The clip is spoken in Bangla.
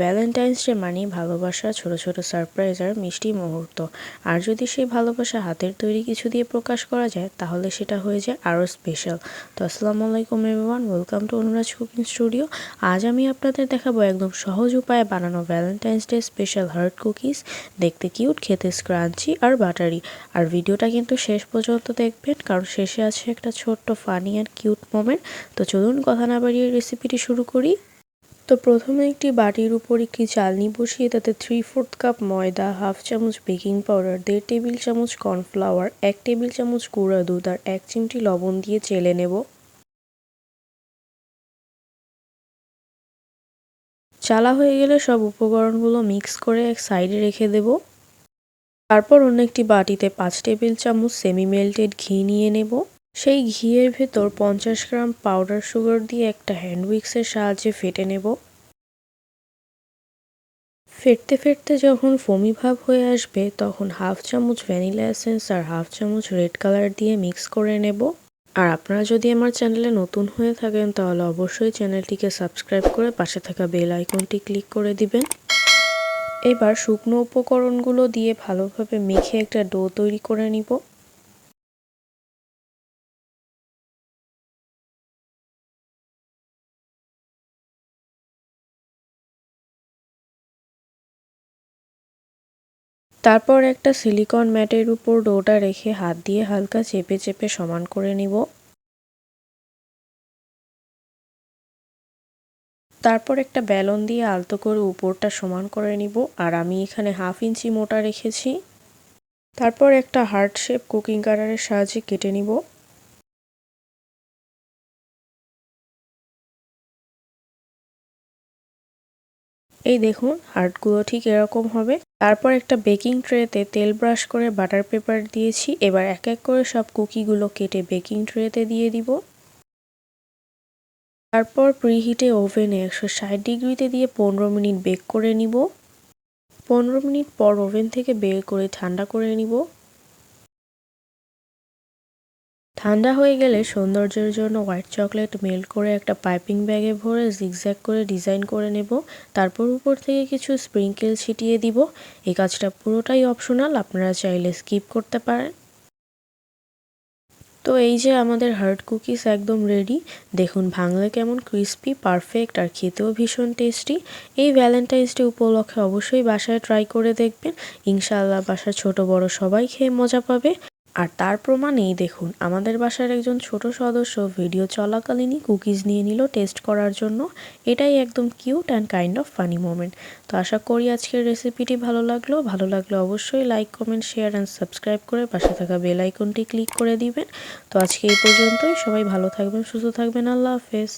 ভ্যালেন্টাইন্স ডে মানে ভালোবাসা, ছোট ছোট সারপ্রাইজ আর মিষ্টি মুহূর্ত। আর যদি সেই ভালোবাসা হাতের তৈরি কিছু দিয়ে প্রকাশ করা যায়, তাহলে সেটা হয়ে যায় আরও স্পেশাল তো আসসালামু আলাইকুম everyone welcome to Anuraj cooking studio আজ আমি আপনাদের দেখাবো একদম সহজ উপায়ে বানানো Valentine's day special heart cookies দেখতে কিউট খেতে স্ক্রাঞ্চি আর বাটারি আর ভিডিওটা কিন্তু শেষ পর্যন্ত দেখবেন, কারণ শেষে আছে একটা ছোট্ট ফানি অ্যান্ড কিউট মোমেন্ট তো চলুন কথা না বাড়িয়ে রেসিপিটি শুরু করি। তো প্রথমে একটি বাটির উপর একটি চালনি বসিয়ে তাতে থ্রি ফোর্থ কাপ ময়দা হাফ চামচ বেকিং পাউডার দেড় টেবিল চামচ কর্নফ্লাওয়ার এক টেবিল চামচ গুঁড়া দুধ আর এক চিমটি লবণ দিয়ে চেলে নেব। চালা হয়ে গেলে সব উপকরণগুলো মিক্স করে এক সাইডে রেখে দেব। তারপর অন্য একটি বাটিতে পাঁচ টেবিল চামচ সেমি মেল্টেড ঘি নিয়ে নেব। সেই ঘিয়ের ভেতর পঞ্চাশ গ্রাম পাউডার সুগার দিয়ে একটা হ্যান্ড উইক্সের সাহায্যে ফেটে নেব। ফেটতে ফেটতে যখন ফমি ভাব হয়ে আসবে, তখন হাফ চামচ ভ্যানিলা এসেন্স আর হাফ চামচ রেড কালার দিয়ে মিক্স করে নেব। আর আপনারা যদি আমার চ্যানেলে নতুন হয়ে থাকেন, তাহলে অবশ্যই চ্যানেলটিকে সাবস্ক্রাইব করে পাশে থাকা বেল আইকনটি ক্লিক করে দিবেন। এবার শুকনো উপকরণগুলো দিয়ে ভালোভাবে মেখে একটা ডো তৈরি করে নিব। তারপর একটা সিলিকন ম্যাটের উপর ডোটা রেখে হাত দিয়ে হালকা চেপে চেপে সমান করে নিব। তারপর একটা ব্যালন দিয়ে আলতো করে উপরটা সমান করে নিব আর আমি এখানে হাফ ইঞ্চি মোটা রেখেছি। তারপর একটা হার্ট শেপ কুকিং কারারের সাহায্যে কেটে নিব। এই দেখুন হার্টগুলো ঠিক এরকম হবে। তারপর একটা বেকিং ট্রেতে তেল ব্রাশ করে বাটার পেপার দিয়েছি। এবার এক এক করে সব কুকিগুলো কেটে বেকিং ট্রেতে দিয়ে দিব। তারপর প্রিহিটে ওভেনে একশো ষাট ডিগ্রিতে দিয়ে পনেরো মিনিট বেক করে নিব। পনেরো মিনিট পর ওভেন থেকে বের করে ঠান্ডা করে নিব। ঠান্ডা হয়ে গেলে সৌন্দর্যের জন্য হোয়াইট চকলেট মেল্ট করে একটা পাইপিং ব্যাগে ভরে জিগজ্যাগ করে ডিজাইন করে নেব। তারপর উপর থেকে কিছু স্প্রিঙ্কেল ছিটিয়ে দিব। এই কাজটা পুরোটাই অপশনাল আপনারা চাইলে স্কিপ করতে পারেন। তো এই যে আমাদের হার্ড কুকিজ একদম রেডি দেখুন ভাঙলে কেমন ক্রিস্পি পারফেক্ট আর খেতেও ভীষণ টেস্টি এই ভ্যালেন্টাইন্স ডে উপলক্ষে অবশ্যই বাসায় ট্রাই করে দেখবেন। ইনশাআল্লাহ বাসার ছোট বড় সবাই খেয়ে মজা পাবে। আর তার প্রমাণ এই দেখুন, আমাদের বাসার একজন ছোট সদস্য ভিডিও চলাকালীনই কুকিজ নিয়ে নিল টেস্ট করার জন্য। এটাই একদম cute and kind of funny moment তো আশা করি আজকের রেসিপিটি ভালো লাগল। ভালো লাগলে অবশ্যই like comment share and subscribe করে পাশে থাকা বেল আইকনটি ক্লিক করে দিবেন। তো আজকে এই পর্যন্তই। সবাই ভালো থাকবেন, সুস্থ থাকবেন। আল্লাহ হাফেজ।